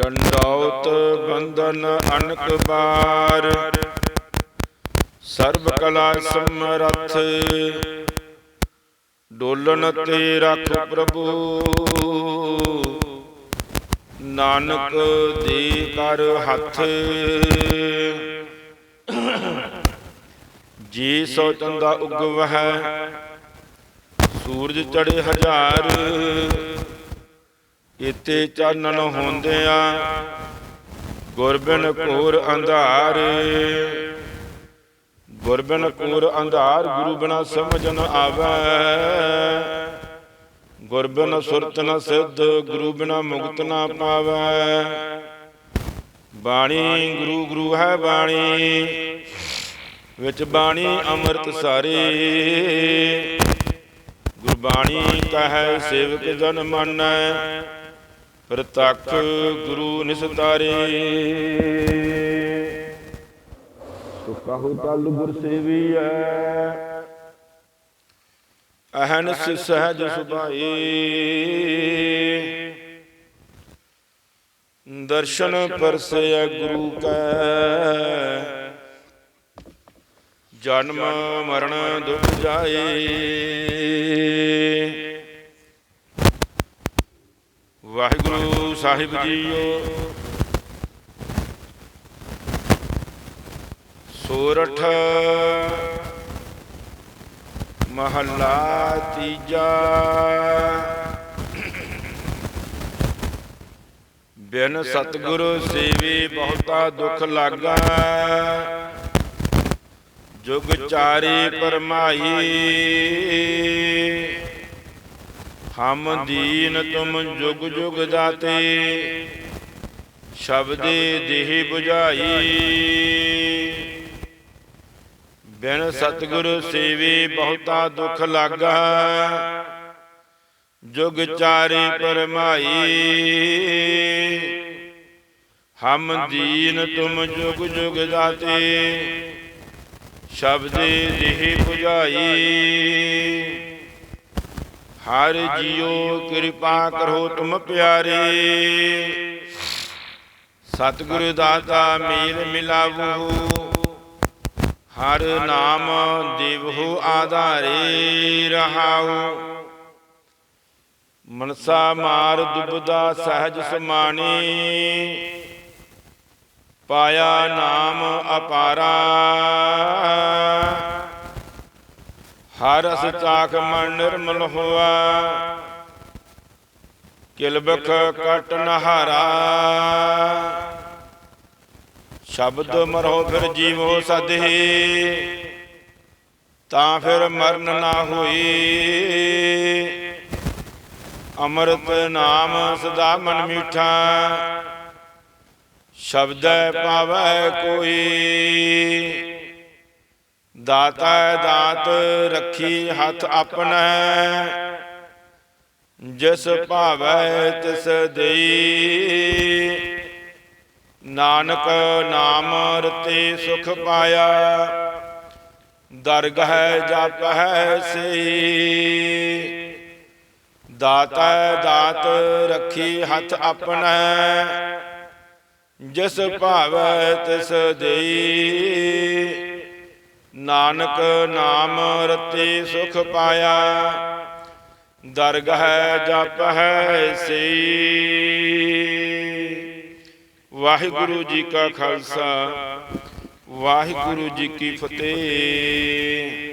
ਡੰਡੌਤ ਬੰਧਨ ਅਨਕ ਬਾਰ। ਸਰਬ ਕਲਾ ਸਮਰੱਥ, ਡੋਲਨ ਤੇ ਰੱਖ ਪ੍ਰਭੂ। ਨਾਨਕ ਦੇ ਕਰ ਹੱਥ। ਜੀ ਸੋ ਚੰਦਾ ਉਗਵਹਿ, ਸੂਰਜ ਚੜੇ ਹਜ਼ਾਰ। ਇਤੇ ਚਾਨਣ ਹੁੰਦਿਆਂ ਗੁਰਬਿਨ ਘੋਰ ਅੰਧਾਰ। ਗੁਰਬਿਨ ਘੋਰ ਅੰਧਾਰ, ਗੁਰੂ ਬਿਨਾ ਸਮਝ ਨ ਆਵੈ। ਗੁਰਬਿਨ ਸੁਰਤ ਨ ਸਿੱਧ, ਗੁਰੂ ਬਿਨਾ ਮੁਕਤ ਨ ਪਾਵੈ। ਬਾਣੀ ਗੁਰੂ ਗੁਰੂ ਹੈ ਬਾਣੀ। ਵਿੱਚ ਬਾਣੀ ਅੰਮ੍ਰਿਤ ਸਾਰੇ। ਗੁਰਬਾਣੀ ਕਹੈ ਸੇਵਕ ਜਨ ਮੰਨੈ। ਪ੍ਰਤੱਖ ਗੁਰੂ ਨਿਸਤਾਰੇ। ਸੋ ਕਹੋ ਤਲ ਗੁਰ ਸੇਵੀਐ। ਅਹਨਸ ਸਹਜ ਸੁਭਾਈ ਦਰਸ਼ਨ ਪਰਸੈ ਗੁਰੂ ਕੈ। ਜਨਮ ਮਰਨ ਦੁਖ ਜਾਏ। ਵਾਹਿਗੁਰੂ ਸਾਹਿਬ ਜੀਓ। ਸੋਰਠ ਮਹੱਲਾ ਤੀਜਾ। ਬਿਨ ਸਤਿਗੁਰ ਸੇਵੇ ਬਹੁਤਾ ਦੁਖ ਲਾਗਾ। ਜੁਗ ਚਾਰੇ ਪਰਮਾਈ ਹਮ ਦੀਨ ਤੁਮ ਜੁਗ ਜੁਗ ਦਾਤੇ ਸ਼ਬਦੇ ਦੇਹ 부ਝਾਈ ਬਿਨ ਸਤਿਗੁਰ ਸੇਵੇ ਬਹੁਤਾ ਦੁਖ ਲਾਗਾ। ਜੁਗ ਚਾਰੇ ਪਰਮਾਈ। ਹਮ ਦੀਨ ਤੁਮ ਜੁਗ ਜੁਗ ਦਾਤੇ ਸ਼ਬਦੇ ਦੇਹ 부ਝਾਈ ਹਰ ਜੀਓ ਕਿਰਪਾ ਕਰੋ ਤੁਮ ਪਿਆਰੇ। ਸਤਿਗੁਰ ਦਾਤਾ ਮੇਲ ਮਿਲਾਵੋ। ਹਰ ਨਾਮ ਦੇਵਹੁ ਆਧਾਰੇ ਰਹਾਉ ਮਨਸਾ ਮਾਰ ਦੁਬਦਾ ਸਹਿਜ ਸਮਾਣੀ। ਪਾਇਆ ਨਾਮ ਅਪਾਰਾ। ਹਰ ਚਾਖ ਮਨ ਨਿਰਮਲ ਹੋਆ। ਕਿਲਬਖ ਕਟ ਨਹਾਰਾ ਸ਼ਬਦ ਮਰੋ ਫਿਰ ਜੀਵੋ ਸਦੇ ਤਾਂ ਫਿਰ ਮਰਨ ਨਾ ਹੋਈ। ਅੰਮ੍ਰਿਤ ਨਾਮ ਸਦਾ ਮਨ ਮੀਠਾ। ਸ਼ਬਦੈ ਪਾਵੈ ਕੋਈ। ਦਾਤਾ ਦਾਤ ਰੱਖੀ ਹੱਥ ਆਪਣਾ ਜਿਸ ਭਾਵੈ ਤਿਸ ਦੇਈ। ਨਾਨਕ ਨਾਮ ਰਤੇ ਸੁਖ ਪਾਇਆ। ਦਰਗਹ ਜਪ ਹੈ, ਸਈ। ਦਾਤਾ ਦਾਤ ਰੱਖੀ ਹੱਥ ਆਪਣਾ ਜਿਸ ਭਾਵੈ ਤਿਸ ਦੇਈ। ਨਾਨਕ ਨਾਮ ਰਤੇ ਸੁਖ ਪਾਇਆ। ਦਰਗਹ ਜਪ ਹੈ ਸੇ ਵਾਹਿਗੁਰੂ ਜੀ ਕਾ ਖਾਲਸਾ, ਵਾਹਿਗੁਰੂ ਜੀ ਕੀ ਫਤਿਹ।